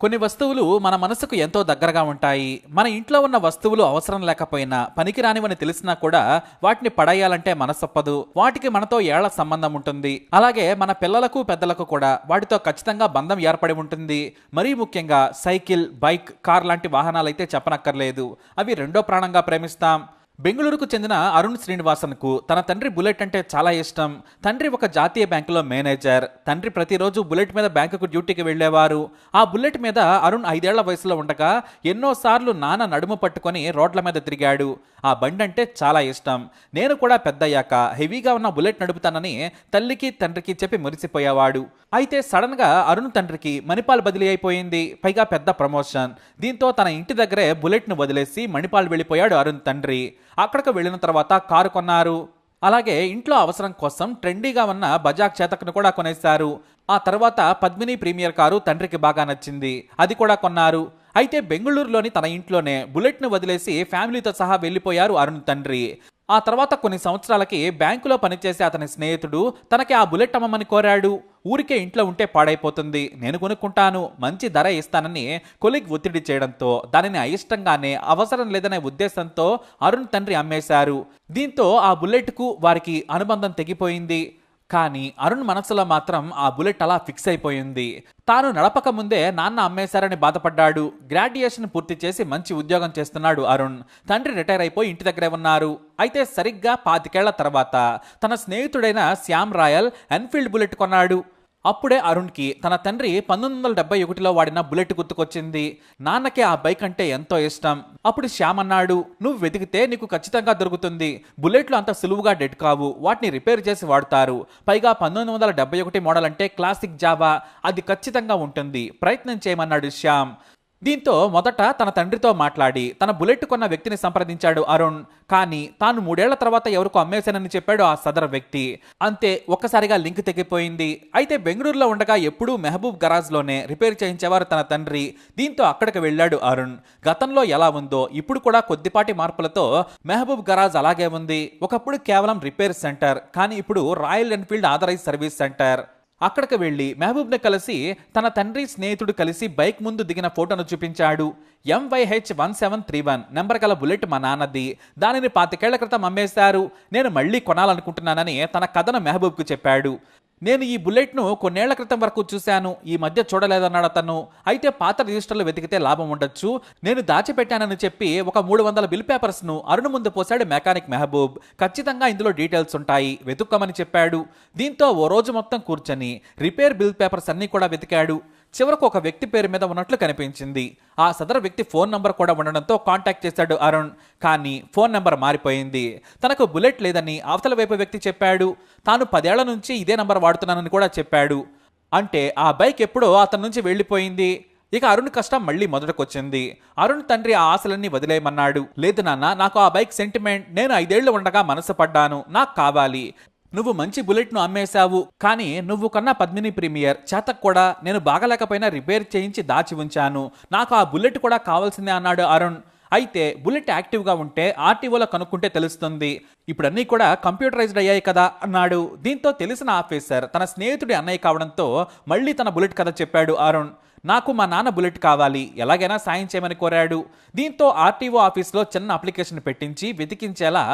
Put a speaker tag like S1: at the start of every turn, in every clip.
S1: కొన్ని వస్తువులు మన మనసుకు ఎంతో దగ్గరగా ఉంటాయి. మన ఇంట్లో ఉన్న వస్తువులు అవసరం లేకపోయినా పనికిరానివని తెలిసినా కూడా వాటిని పడేయాలంటే మనసొప్పదు. వాటికి మనతో ఏళ్ళ సంబంధం ఉంటుంది. అలాగే మన పిల్లలకు పెద్దలకు కూడా వాటితో ఖచ్చితంగా బంధం ఏర్పడి ఉంటుంది. మరీ ముఖ్యంగా సైకిల్ బైక్ కార్ లాంటి వాహనాలైతే చెప్పనక్కర్లేదు. అవి రెండో ప్రాణంగా ప్రేమిస్తాం. బెంగళూరుకు చెందిన అరుణ్ శ్రీనివాసన్కు తన తండ్రి బుల్లెట్ అంటే చాలా ఇష్టం. తండ్రి ఒక జాతీయ బ్యాంకులో మేనేజర్. తండ్రి ప్రతిరోజు బుల్లెట్ మీద బ్యాంకుకు డ్యూటీకి వెళ్ళేవారు ఆ బుల్లెట్ మీద అరుణ్ ఐదేళ్ళ వయసులో ఉండగా ఎన్నోసార్లు నాన్న నడుము పట్టుకొని రోడ్ల మీద తిరిగాడు. ఆ బండి అంటే చాలా ఇష్టం. నేను కూడా పెద్దయ్యాక హెవీగా ఉన్న బుల్లెట్ నడుపుతానని తల్లికి తండ్రికి చెప్పి మురిసిపోయేవాడు. అయితే సడన్గా అరుణ్ తండ్రికి మణిపాల్ బదిలీ అయిపోయింది. పైగా పెద్ద ప్రమోషన్. దీంతో తన ఇంటి దగ్గరే బుల్లెట్ను వదిలేసి మణిపాల్ వెళ్ళిపోయాడు అరుణ్ తండ్రి. అక్కడికి వెళ్ళిన తర్వాత కారు కొన్నారు. అలాగే ఇంట్లో అవసరం కోసం ట్రెండీగా ఉన్న బజాజ్ చేతక్ను కూడా కొనేశారు. ఆ తర్వాత పద్మిని ప్రీమియర్ కారు తండ్రికి బాగా నచ్చింది. అది కూడా కొన్నారు. అయితే బెంగళూరులోని తన ఇంట్లోనే బుల్లెట్ను వదిలేసి ఫ్యామిలీతో సహా వెళ్ళిపోయారు అరుణ్ తండ్రి. ఆ తర్వాత కొన్ని సంవత్సరాలకి బ్యాంకులో పనిచేసే అతని స్నేహితుడు తనకి ఆ బుల్లెట్ అమ్మమని కోరాడు. ఊరికే ఇంట్లో ఉంటే పాడైపోతుంది. నేను కొనుక్కుంటాను. మంచి ధర ఇస్తానని కొలిగ్ ఒత్తిడి చేయడంతో దానిని అయిష్టంగానే అవసరం లేదనే ఉద్దేశంతో అరుణ్ తండ్రి అమ్మేశారు. దీంతో ఆ బుల్లెట్కు వారికి అనుబంధం తెగిపోయింది. కానీ అరుణ్ మనసులో మాత్రం ఆ బుల్లెట్ అలా ఫిక్స్ అయిపోయింది. తాను నడపక ముందే నాన్న అమ్మేశారని బాధపడ్డాడు. గ్రాడ్యుయేషన్ పూర్తి చేసి మంచి ఉద్యోగం చేస్తున్నాడు అరుణ్. తండ్రి రిటైర్ అయిపోయి ఇంటి దగ్గరే ఉన్నారు. అయితే సరిగ్గా పాతికేళ్ళ తర్వాత తన స్నేహితుడైన శ్యామ్ రాయల్ ఎన్ఫీల్డ్ బుల్లెట్ కొన్నాడు. అప్పుడే అరుణ్కి తన తండ్రి పంతొమ్మిది వందల డెబ్బై ఒకటిలో వాడిన బుల్లెట్ గుర్తుకొచ్చింది. నాన్నకి ఆ బైక్ అంటే ఎంతో ఇష్టం. అప్పుడు శ్యామ్ అన్నాడు నువ్వు వెతికితే నీకు ఖచ్చితంగా దొరుకుతుంది. బుల్లెట్లు అంత సులువుగా డెడ్ కావు. వాటిని రిపేర్ చేసి వాడతారు. పైగా పంతొమ్మిది వందల డెబ్బై ఒకటి మోడల్ అంటే క్లాసిక్ జావా. అది ఖచ్చితంగా ఉంటుంది. ప్రయత్నం చేయమన్నాడు శ్యామ్. దీంతో మొదట తన తండ్రితో మాట్లాడి తన బుల్లెట్ కొన్న వ్యక్తిని సంప్రదించాడు అరుణ్. కానీ తాను మూడేళ్ళ తర్వాత ఎవరికో అమ్మేశానని చెప్పాడు ఆ సదర్ వ్యక్తి. అంతే ఒక్కసారిగా లింక్ తెగిపోయింది. అయితే బెంగళూరులో ఉండగా ఎప్పుడూ మెహబూబ్ గరాజ్లోనే రిపేర్ చేయించేవారు తన తండ్రి. దీంతో అక్కడికి వెళ్ళాడు అరుణ్. గతంలో ఎలా ఉందో ఇప్పుడు కూడా కొద్దిపాటి మార్పులతో మెహబూబ్ గరాజ్ అలాగే ఉంది. ఒకప్పుడు కేవలం రిపేర్ సెంటర్ కానీ ఇప్పుడు Royal Enfield authorise service centre. అక్కడికి వెళ్ళి మెహబూబ్ని కలిసి తన తండ్రి స్నేహితుడు కలిసి బైక్ ముందు దిగిన ఫోటోను చూపించాడు. MYH one seven three one number గల బుల్లెట్ మా నాన్నది. దానిని పాతికేళ్ళ క్రితం అమ్మేశారు. నేను మళ్ళీ కొనాలనుకుంటున్నానని తన కథను మెహబూబ్కు చెప్పాడు. నేను ఈ బుల్లెట్ను కొన్నేళ్ళ క్రితం వరకు చూశాను. ఈ మధ్య చూడలేదన్నాడు అతను. అయితే పాత రిజిస్టర్లు వెతికితే లాభం ఉండొచ్చు. నేను దాచిపెట్టానని చెప్పి ఒక మూడు వందల బిల్ పేపర్స్ను అరుణ్ ముందు పోశాడు మెకానిక్ మెహబూబ్. ఖచ్చితంగా ఇందులో డీటెయిల్స్ ఉంటాయి. వెతుక్కోమని చెప్పాడు. దీంతో ఓ రోజు మొత్తం కూర్చొని రిపేర్ బిల్ పేపర్స్ అన్నీ కూడా వెతికాడు. చివరకు ఒక వ్యక్తి పేరు మీద ఉన్నట్లు కనిపించింది. ఆ సదరు వ్యక్తి ఫోన్ నంబర్ కూడా ఉండడంతో కాంటాక్ట్ చేశాడు అరుణ్. కానీ ఫోన్ నంబర్ మారిపోయింది. తనకు బుల్లెట్ లేదని అవతల వైపు వ్యక్తి చెప్పాడు. తాను పదేళ్ళ నుంచి ఇదే నంబర్ వాడుతున్నానని కూడా చెప్పాడు. అంటే ఆ బైక్ ఎప్పుడో అతని నుంచి వెళ్ళిపోయింది. ఇక అరుణ్ కష్టం మళ్ళీ మొదటకొచ్చింది. అరుణ్ తండ్రి ఆ ఆశలన్నీ వదిలేయమన్నాడు. లేదు నాన్న నాకు ఆ బైక్ సెంటిమెంట్ నేను ఐదేళ్ళు ఉండగా మనసు పడ్డాను. నాకు కావాలి. నువ్వు మంచి బుల్లెట్ను అమ్మేశావు కానీ నువ్వు కన్నా పద్మిని ప్రీమియర్. చేతకు కూడా నేను బాగలేకపోయినా రిపేర్ చేయించి దాచి ఉంచాను. నాకు ఆ బుల్లెట్ కూడా కావాల్సిందే అన్నాడు అరుణ్. అయితే బుల్లెట్ యాక్టివ్గా ఉంటే ఆర్టీఓలో కనుక్కుంటే తెలుస్తుంది. ఇప్పుడన్నీ కూడా కంప్యూటరైజ్డ్ అయ్యాయి కదా అన్నాడు. దీంతో తెలిసిన ఆఫీసర్ తన స్నేహితుడి అన్నయ్య కావడంతో మళ్ళీ తన బుల్లెట్ కథ చెప్పాడు అరుణ్. నాకు మా నాన్న బుల్లెట్ కావాలి ఎలాగైనా సాయం చేయమని కోరాడు. దీంతో ఆర్టీఓ ఆఫీస్లో చిన్న అప్లికేషన్ పెట్టించి వెతికించేలా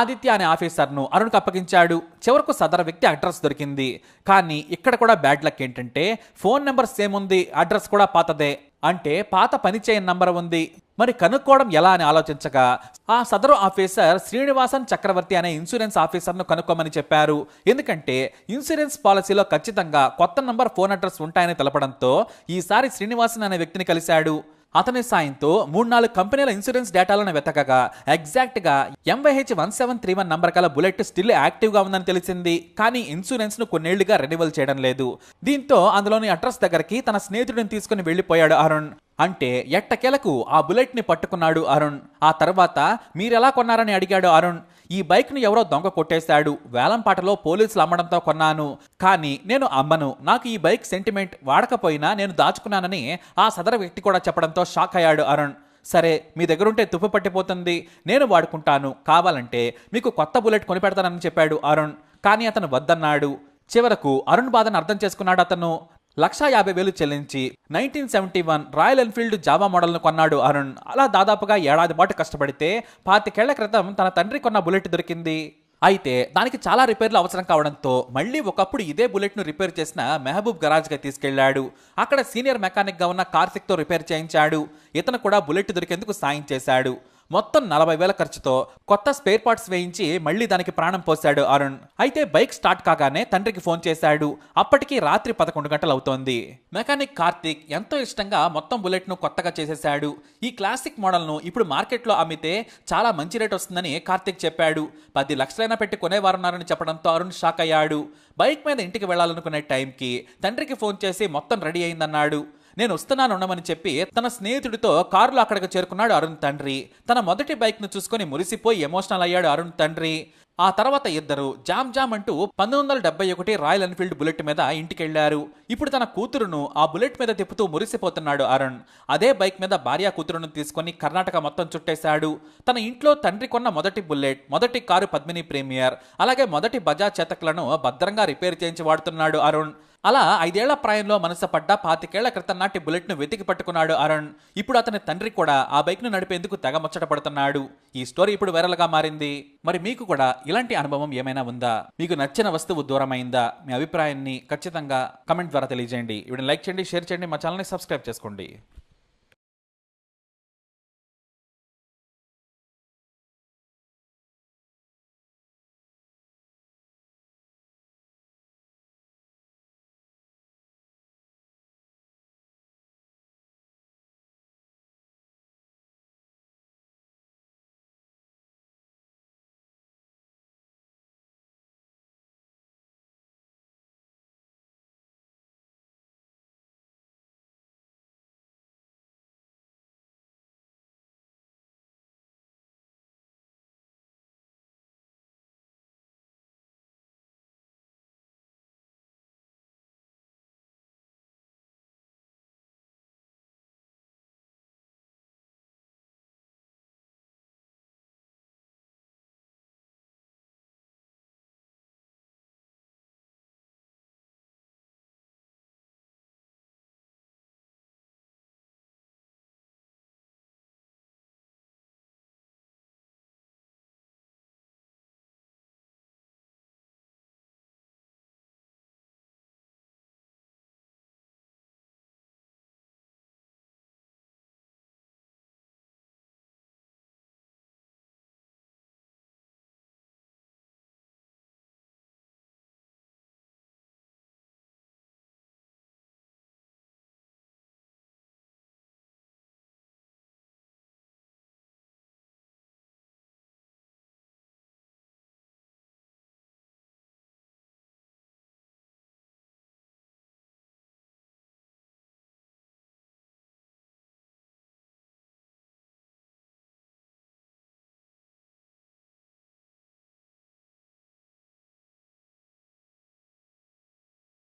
S1: ఆదిత్య అనే ఆఫీసర్ను అరుణ్కు అప్పగించాడు. చివరకు సదర వ్యక్తి అడ్రస్ దొరికింది. కానీ ఇక్కడ కూడా బ్యాడ్ లక్ ఏంటంటే ఫోన్ నెంబర్ సేమ్ ఉంది అడ్రస్ కూడా పాతదే. అంటే పాత పనిచేయని నంబర్ ఉంది. మరి కనుక్కోవడం ఎలా అని ఆలోచించగా ఆ సదరు ఆఫీసర్ శ్రీనివాసన్ చక్రవర్తి అనే ఇన్సూరెన్స్ ఆఫీసర్ను కనుక్కోమని చెప్పారు. ఎందుకంటే ఇన్సూరెన్స్ పాలసీలో ఖచ్చితంగా కొత్త నంబర్ ఫోన్ అడ్రస్ ఉంటాయని తెలపడంతో ఈసారి శ్రీనివాసన్ అనే వ్యక్తిని కలిశాడు. అతని సాయంతో మూడు నాలుగు కంపెనీల ఇన్సూరెన్స్ డేటాలను వెతకగా ఎగ్జాక్ట్గా MYH one seven three one number గల బుల్లెట్ స్టిల్ యాక్టివ్గా ఉందని తెలిసింది. కానీ ఇన్సూరెన్స్ను కొన్నేళ్ళుగా రెన్యువల్ చేయడం లేదు. దీంతో అందులోని అడ్రస్ దగ్గరికి తన స్నేహితుడిని తీసుకుని వెళ్ళిపోయాడు అరుణ్. అంటే ఎట్టకేలకు ఆ బుల్లెట్ని పట్టుకున్నాడు అరుణ్. ఆ తర్వాత మీరెలా కొన్నారని అడిగాడు అరుణ్. ఈ బైక్ను ఎవరో దొంగ కొట్టేశాడు. వేలంపాటలో పోలీసులు అమ్మడంతో కొన్నాను. కానీ నేను అమ్మను. నాకు ఈ బైక్ సెంటిమెంట్ వాడకపోయినా నేను దాచుకున్నానని ఆ సదర వ్యక్తి కూడా చెప్పడంతో షాక్ అయ్యాడు అరుణ్. సరే మీ దగ్గరుంటే తుప్పు పట్టిపోతుంది. నేను వాడుకుంటాను. కావాలంటే మీకు కొత్త బుల్లెట్ కొనిపెడతానని చెప్పాడు అరుణ్. కానీ అతను వద్దన్నాడు. చివరకు అరుణ్ బాధను అర్థం చేసుకున్నాడు అతను. లక్షా యాభై వేలు చెల్లించి nineteen seventy one Royal Enfield Java మోడల్ను కొన్నాడు అరుణ్. అలా దాదాపుగా ఏడాది పాటు కష్టపడితే పాతికేళ్ళ క్రితం తన తండ్రి కొన్న బుల్లెట్ దొరికింది. అయితే దానికి చాలా రిపేర్లు అవసరం కావడంతో మళ్ళీ ఒకప్పుడు ఇదే బుల్లెట్ను రిపేర్ చేసిన మెహబూబ్ గరాజ్గా తీసుకెళ్ళాడు. అక్కడ సీనియర్ మెకానిక్గా ఉన్న కార్తిక్తో రిపేర్ చేయించాడు. ఇతను కూడా బుల్లెట్ దొరికేందుకు సాయం చేశాడు. మొత్తం నలభై వేల ఖర్చుతో కొత్త స్పేర్ పార్ట్స్ వేయించి మళ్ళీ దానికి ప్రాణం పోశాడు అరుణ్. అయితే బైక్ స్టార్ట్ కాగానే తండ్రికి ఫోన్ చేశాడు. అప్పటికి రాత్రి పదకొండు గంటలు అవుతోంది మెకానిక్ కార్తిక్ ఎంతో ఇష్టంగా మొత్తం బుల్లెట్ను కొత్తగా చేసేశాడు. ఈ క్లాసిక్ మోడల్ను ఇప్పుడు మార్కెట్లో అమ్మితే చాలా మంచి రేట్ వస్తుందని కార్తిక్ చెప్పాడు. పది లక్షలైనా పెట్టి కొనేవారున్నారని చెప్పడంతో అరుణ్ షాక్ అయ్యాడు. బైక్ మీద ఇంటికి వెళ్ళాలనుకునే టైంకి తండ్రికి ఫోన్ చేసి మొత్తం రెడీ అయిందన్నాడు. నేను వస్తున్నాను ఉండమని చెప్పి తన స్నేహితుడితో కారులో అక్కడికి చేరుకున్నాడు అరుణ్ తండ్రి. తన మొదటి బైక్ను చూసుకొని మురిసిపోయి ఎమోషనల్ అయ్యాడు అరుణ్ తండ్రి. ఆ తర్వాత ఇద్దరు జామ్ జామ్ అంటూ పంతొమ్మిది వందల డెబ్బై ఒకటి రాయల్ ఎన్ఫీల్డ్ బుల్లెట్ మీద ఇంటికెళ్ళారు. ఇప్పుడు తన కూతురును ఆ బుల్లెట్ మీద తిప్పుతూ మురిసిపోతున్నాడు అరుణ్. అదే బైక్ మీద భార్య కూతురును తీసుకొని కర్ణాటక మొత్తం చుట్టేశాడు. తన ఇంట్లో తండ్రి కొన్న మొదటి బుల్లెట్ మొదటి కారు పద్మిని ప్రీమియర్ అలాగే మొదటి బజాజ్ చేతకులను భద్రంగా రిపేర్ చేయించి వాడుతున్నాడు అరుణ్. అలా ఐదేళ్ళ ప్రాయంలో మనసపడ్డ పాతికేళ్ళ క్రితం నాటి బుల్లెట్ను వెతికి పట్టుకున్నాడు అరుణ్. ఇప్పుడు అతని తండ్రి కూడా ఆ బైక్ను నడిపేందుకు తెగ ముచ్చటపడుతున్నాడు. ఈ స్టోరీ ఇప్పుడు వైరల్గా మారింది. మరి మీకు కూడా ఇలాంటి అనుభవం ఏమైనా ఉందా? మీకు నచ్చిన వస్తువు దూరమైందా? మీ అభిప్రాయాన్ని ఖచ్చితంగా కమెంట్ ద్వారా తెలియజేయండి. వీడిని లైక్ చేయండి షేర్ చేయండి మా ఛానల్ని సబ్స్క్రైబ్ చేసుకోండి.